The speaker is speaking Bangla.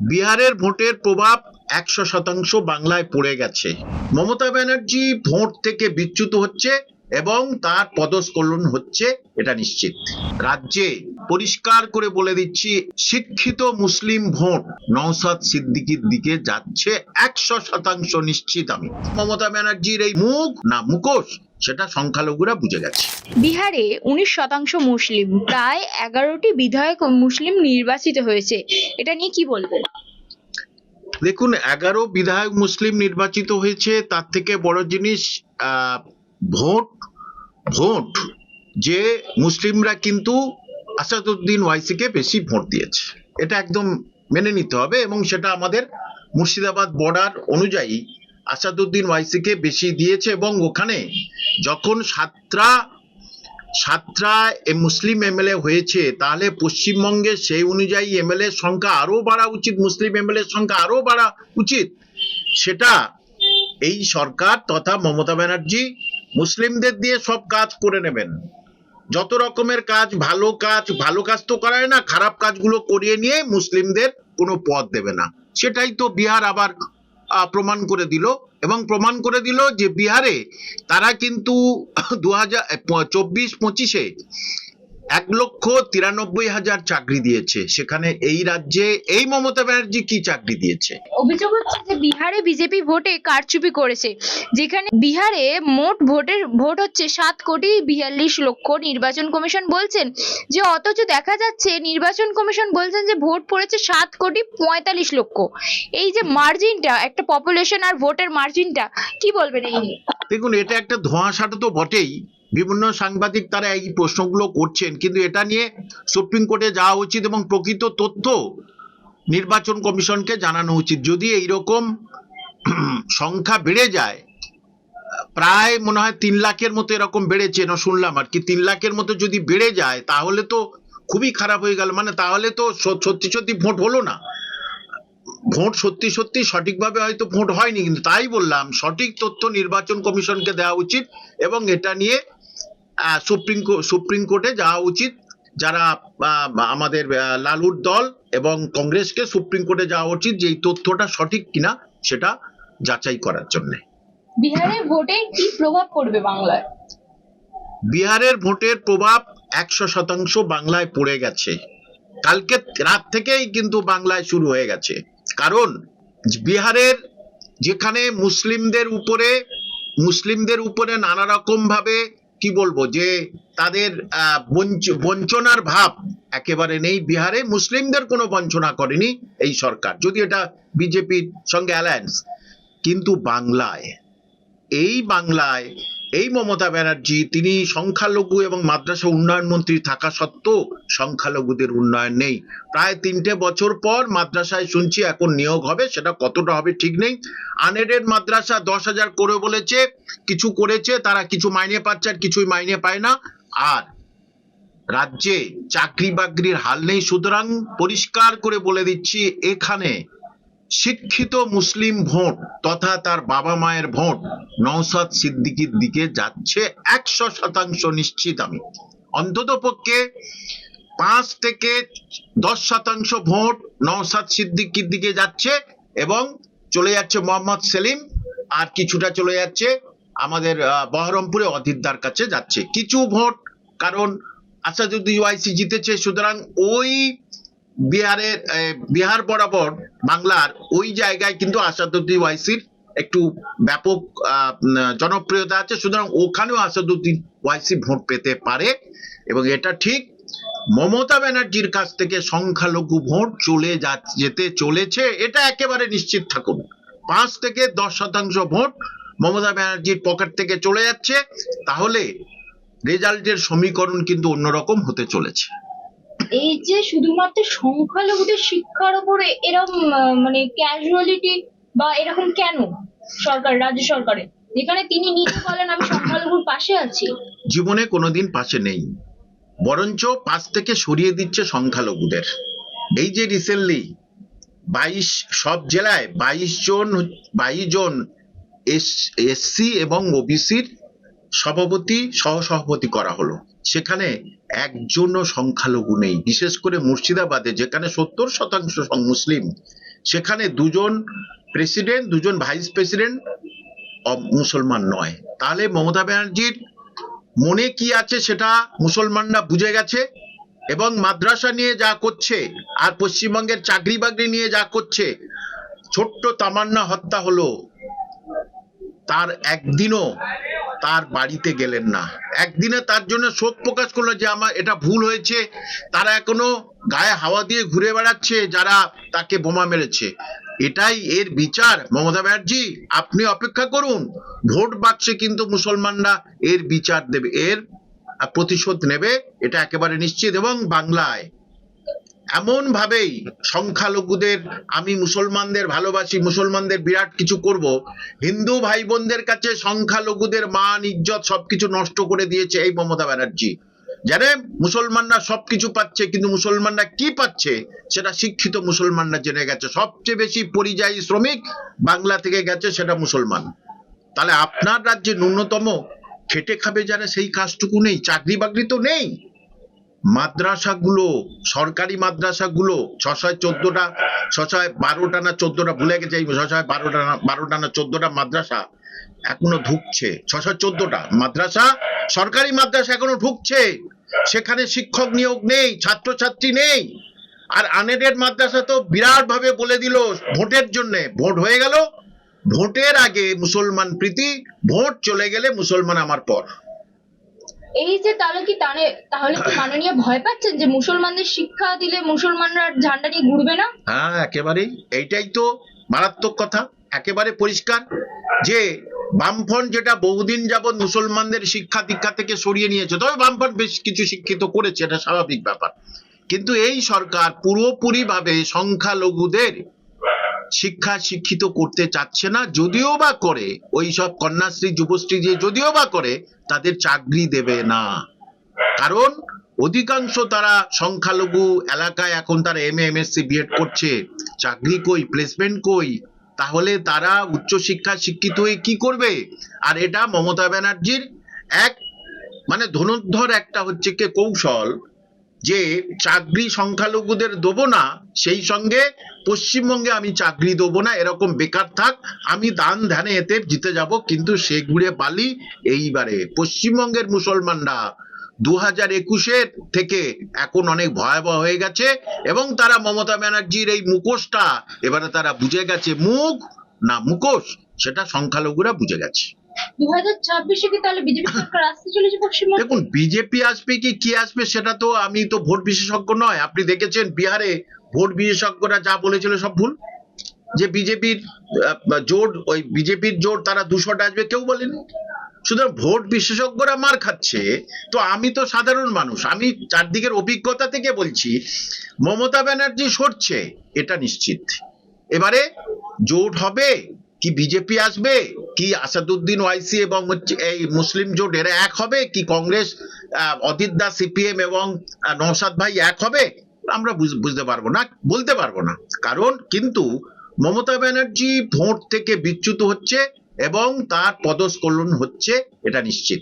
বিহারের ভোটের প্রভাব একশো শতাংশ বাংলায় পড়ে গেছে। মমতা ব্যানার্জি ভোট থেকে বিচ্যুত হচ্ছে এবং তার পদস্খলন হচ্ছে, এটা নিশ্চিত। রাজ্যে পরিষ্কার করে বলে দিচ্ছি শিক্ষিত মুসলিম ভোট নওসাদ সিদ্দিকির দিকে যাচ্ছে একশো শতাংশ নিশ্চিত আমি। মমতা ব্যানার্জির এই মুখ না মুখোশ সেটা সংখ্যালঘুরা বুঝে গেছে। বিহারে উনিশ শতাংশ মুসলিম প্রায় এগারোটি বিধায়ক মুসলিম নির্বাচিত হয়েছে। এটা নিয়ে কি বলবেন? দেখুন এগারো বিধায়ক মুসলিম নির্বাচিত হয়েছে তার থেকে বড় জিনিস আহ, ভোট ভোট যে মুসলিমরা কিন্তু আসাদুদ্দিন ওয়াইসিকে বেশি ভোট দিয়েছে। এটা একদম মেনে নিতে হবে এবং সেটা আমাদের মুর্শিদাবাদ বর্ডার অনুযায়ী আসাদুদ্দিন ওয়াইসিকে বেশি দিয়েছে এবং ওখানে যখন সাতটা সাতটা এ মুসলিম এমএলএ হয়েছে, তাহলে পশ্চিমবঙ্গে সেই অনুযায়ী এমএলএ সংখ্যা আরও বাড়া উচিত, মুসলিম এমএলএ সংখ্যা আরও বাড়া উচিত। সেটা এই সরকার তথা মমতা ব্যানার্জি মুসলিমদের দিয়ে সব কাজ করে নেবেন। যত রকমের কাজ, ভালো কাজ ভালো কাজ তো করায় না, খারাপ কাজগুলো করিয়ে নিয়ে মুসলিমদের কোনো পথ দেবে না। সেটাই তো বিহার আবার প্রমাণ করে দিল এবং প্রমাণ করে দিল যে বিহারে তারা কিন্তু দু হাজার চব্বিশ পঁচিশে এক লক্ষ তিরানব্বই হাজার চাকরি দিয়েছে। সেখানে এই রাজ্যে এই মমতা ব্যানার্জি কি চাকরি দিয়েছে? অভিযোগ হচ্ছে যে বিহারে বিজেপি ভোটে কারচুপি করেছে। যেখানে বিহারে মোট ভোটের ভোট হচ্ছে সাত কোটি বিয়াল্লিশ লক্ষ নির্বাচন কমিশন বলছেন। যে অথচ দেখা যাচ্ছে নির্বাচন কমিশন বলছেন যে ভোট পড়েছে সাত কোটি পঁয়তাল্লিশ লক্ষ। এই যে মার্জিনটা একটা পপুলেশন আর ভোটের মার্জিনটা কি বলবেন এই নিয়ে? দেখুন এটা একটা ধোঁয়াশাটা তো বটেই। বিভিন্ন সাংবাদিক তারা এই প্রশ্নগুলো করছেন। কিন্তু এটা নিয়ে সুপ্রিম কোর্টে যাওয়া উচিত এবং প্রকৃত তথ্য নির্বাচন কমিশনকে জানানো উচিত। যদি এইরকম সংখ্যা বেড়ে যায়, প্রায় মনে হয় তিন লাখের মতো এরকম বেড়েছে না শুনলাম আর কি। তিন লাখের মতো যদি বেড়ে যায়, তাহলে তো খুবই খারাপ হয়ে গেল। মানে তাহলে তো সত্যি সত্যি ভোট হলো না। ভোট সত্যি সত্যি সঠিকভাবে হয়তো ভোট হয়নি, কিন্তু তাই বললাম, সঠিক তথ্য নির্বাচন কমিশনকে দেওয়া উচিত এবং এটা নিয়ে সুপ্রিম সুপ্রিম কোর্টে যাওয়া উচিত। যারা আমাদের লালুর দল এবং কংগ্রেসকে সুপ্রিম কোর্টে যাওয়া উচিত যে এই তথ্যটা সঠিক কিনা সেটা যাচাই করার জন্য। বিহারে ভোটে কি প্রভাব পড়বে বাংলায়? বিহারের ভোটের প্রভাব একশো শতাংশ বাংলায় পড়ে গেছে। কালকে রাত থেকেই কিন্তু বাংলায় শুরু হয়ে গেছে। কারণ বিহারের যেখানে মুসলিমদের উপরে মুসলিমদের উপরে নানা রকম ভাবে কি বলব যে তাদের বঞ্চনার ভাব একেবারে নেই। বিহারে মুসলিমদের কোনো বঞ্চনা করেনি এই সরকার, যদি এটা বিজেপির সঙ্গে অ্যালায়েন্স কিন্তু বাংলায়, এই বাংলায় এই মমতা ব্যানার্জি, তিনি সংখ্যালঘু এবং মাদ্রাসা উন্নয়ন মন্ত্রী থাকা সত্ত্বেও সংখ্যালঘুদের উন্নয়ন নেই। প্রায় তিনটে বছর পর মাদ্রাসায় শুনছি এখন নিয়োগ হবে, সেটা কতটা হবে ঠিক নেই। আনএডেড মাদ্রাসা দশ হাজার করে বলেছে, কিছু করেছে, তারা কিছু মাইনে পাচ্ছে আর কিছুই মাইনে পায় না। আর রাজ্যে চাকরি বাকরির হাল নেই, সুতরাং পরিষ্কার করে বলে দিচ্ছি, এখানে শিক্ষিত মুসলিম ভোট তথা তার বাবা মায়ের ভোট নওসাদ সিদ্দিকির দিকে যাচ্ছে একশো শতাংশ নিশ্চিত আমি। অন্তত পক্ষে পাঁচ থেকে দশ শতাংশ ভোট নওসাদ সিদ্দিকির দিকে যাচ্ছে এবং চলে যাচ্ছে মোহাম্মদ সেলিম আর কিছুটা চলে যাচ্ছে আমাদের বহরমপুরে অদিতদার কাছে যাচ্ছে। কিছু ভোট, কারণ আসাদুদ্দিন ওয়াইসি জিতেছে, সুতরাং ওই বিহারের বিহার বরাবর বাংলার ওই জায়গায় কিন্তু আসাদুদ্দিন ওয়াইসির একটু ব্যাপক জনপ্রিয়তা আছে। সুতরাং ওখানেও আসাদুদ্দিন ওয়াইসি ভোট পেতে পারে এবং এটা ঠিক। মমতা ব্যানার্জির কাছ থেকে সংখ্যালঘু ভোট চলে যা, যেতে চলেছে, এটা একেবারে নিশ্চিত থাকুন। পাঁচ থেকে দশ শতাংশ ভোট মমতা ব্যানার্জির পকেট থেকে চলে যাচ্ছে। তাহলে রেজাল্টের সমীকরণ কিন্তু অন্যরকম হতে চলেছে। এই যে শুধুমাত্র সংখ্যালঘুদের শিক্ষার উপরে এরকম মানে ক্যাজুয়ালিটি বা এরকম কেন সরকার, রাজ্য সরকারের? যেখানে তিনি নিজে বলেন, আমি সংখ্যালঘুর পাশে আছি। জীবনে কোনোদিন পাশে নেই। বরঞ্চ পাশ থেকে সরিয়ে দিচ্ছে সংখ্যালঘুদের। এই যে রিসেন্টলি বাইশ, সব জেলায় বাইশ জন বাইশ জন এস, এসসি এবং ওবিসির সভাপতি সহসভাপতি করা হলো। সেখানে একজনও সংখ্যালঘু নেই। বিশেষ করে মুর্শিদাবাদে, যেখানে সত্তর শতাংশ মুসলিম, সেখানে দুজন প্রেসিডেন্ট, দুজন ভাইস প্রেসিডেন্ট মুসলমান নয়। তাহলে মমতা ব্যানার্জির মনে কি আছে সেটা মুসলমানরা বুঝে গেছে এবং মাদ্রাসা নিয়ে যা করছে আর পশ্চিমবঙ্গের চাকরি বাকরি নিয়ে যা করছে, ছোট্ট তামান্না হত্যা হলো। তার একদিনও তার বাড়িতে গেলেন না। একদিনে তার জন্য শোক প্রকাশ করল যে আমার এটা ভুল হয়েছে। তারা এখনও গায়ে হাওয়া দিয়ে ঘুরে বেড়াচ্ছে, যারা তাকে বোমা মেরেছে। এটাই এর বিচার। মমতা ব্যানার্জি, আপনি অপেক্ষা করুন। ভোট বাক্সে কিন্তু মুসলমানরা এর বিচার দেবে, এর প্রতিশোধ নেবে, এটা একেবারে নিশ্চিত। এবং বাংলায় এমন ভাবেই সংখ্যালঘুদের, আমি মুসলমানদের ভালোবাসি, মুসলমানদের বিরাট কিছু করব, হিন্দু ভাই বোনদের কাছে সংখ্যালঘুদের মান, ইজ্জত সবকিছু নষ্ট করে দিয়েছে এই মমতা ব্যানার্জি। জানে, মুসলমানরা সবকিছু পাচ্ছে, কিন্তু মুসলমানরা কি পাচ্ছে, সেটা শিক্ষিত মুসলমানরা জেনে গেছে। সবচেয়ে বেশি পরিযায়ী শ্রমিক বাংলা থেকে গেছে, সেটা মুসলমান। তাহলে আপনার রাজ্যে ন্যূনতম খেটে খাবে যারা, সেই কাজটুকু নেই, চাকরি বাকরি তো নেই। মাদ্রাসাগুলো, সরকারি মাদ্রাসাগুলো, ছশয় চোদ্দটা, ছশয় বারোটা না চোদ্দটা, ভুলে গেছে এই ছশয় বারোটা না বারোটা না চোদ্দটা মাদ্রাসা এখনও ঢুকছে। ছশো চোদ্দটা মাদ্রাসা, সরকারি মাদ্রাসা এখনও ঢুকছে। সেখানে শিক্ষক নিয়োগ নেই, ছাত্রছাত্রী নেই। আর আনএডেড মাদ্রাসা তো বিরাট ভাবে বলে দিল ভোটের জন্য। ভোট হয়ে গেল। ভোটের আগে মুসলমান প্রীতি, ভোট চলে গেলে মুসলমান আমার পর। এই যে তাহলে কি তাহলে কি মাননীয় ভয় পাচ্ছেন যে মুসলমানদের শিক্ষা দিলে মুসলমানরা ঝান্ডা নিয়ে ঘুরবে না? হ্যাঁ একেবারেই। এইটাই তো মারাত্মক কথা। একেবারে পরিষ্কার যে বামফ্রন্ট যেটা বহুদিন যাবৎ মুসলমানদের শিক্ষা দীক্ষা থেকে সরিয়ে নিয়েছে, তবে বামফ্রন্ট বেশ কিছু শিক্ষিত করেছে, এটা স্বাভাবিক ব্যাপার। কিন্তু এই সরকার পুরোপুরি ভাবে সংখ্যালঘুদের শিক্ষা শিক্ষিত করতে চাচ্ছে না, যদিও বা করে। ওই সব কন্যাশ্রী, যুবশ্রী যে যদিও বা করে, তাদের চাকরি দেবে না। কারণ অধিকাংশ তারা সংখ্যালঘু এলাকায় এখন তারা এম এম এস বিএড করছে। চাকরি কই প্লেসমেন্ট কই? তাহলে তারা উচ্চশিক্ষা শিক্ষিত হয়ে কি করবে? আর এটা মমতা ব্যানার্জির এক মানে ধনুর্ধর একটা হচ্ছে কৌশল। যে চাকরি সংখ্যালঘুদের দেবো না, সেই সঙ্গে পশ্চিমবঙ্গে আমি চাকরি দেবো না, এরকম বেকার থাক, আমি দান ধ্যানে এতে জিতে যাব, কিন্তু সে ঘুরে পালি এইবারে। পশ্চিমবঙ্গের মুসলমানরা দু হাজার একুশের থেকে এখন অনেক ভয়াবহ হয়ে গেছে, এবং তারা মমতা ব্যানার্জির এই মুখোশটা, এবারে তারা বুঝে গেছে মুখ না মুখোশ, সেটা সংখ্যালঘুরা বুঝে গেছে। দু হাজার ছাব্বিশে কি তাহলে বিজেপি সরকার আসতে চলেছে পশ্চিমবঙ্গে? দেখুন, বিজেপি আসবে কি কি আসবে সেটা তো আমি তো ভোট বিশেষজ্ঞ নয়। আপনি দেখেছেন বিহারে ভোট বিশেষজ্ঞরা যা বলেছিল সব ভুল। যে বিজেপির জোট, ওই বিজেপির জোট তারা দুশোটা আসবে, কেউ বলেনি। সুতরাং ভোট বিশেষজ্ঞরা মার খাচ্ছে। তো আমি তো সাধারণ মানুষ, আমি চারদিকের অভিজ্ঞতা থেকে বলছি, মমতা ব্যানার্জি সরছে, এটা নিশ্চিত। এবারে জোট হবে কি বিজেপি আসবে? কি আসাদুদ্দিন ওয়াইসি এবং এই মুসলিম জোট এরা এক হবে? কি কংগ্রেস অজিত দাস সিপিএম এবং নৌসাদ ভাই এক হবে? আমরা বুঝ- বুঝতে পারব না, বলতে পারব না। কারণ কিন্তু মমতা ব্যানার্জি ভোট থেকে বিচ্যুত হচ্ছে এবং তার পদস্খলন হচ্ছে, এটা নিশ্চিত।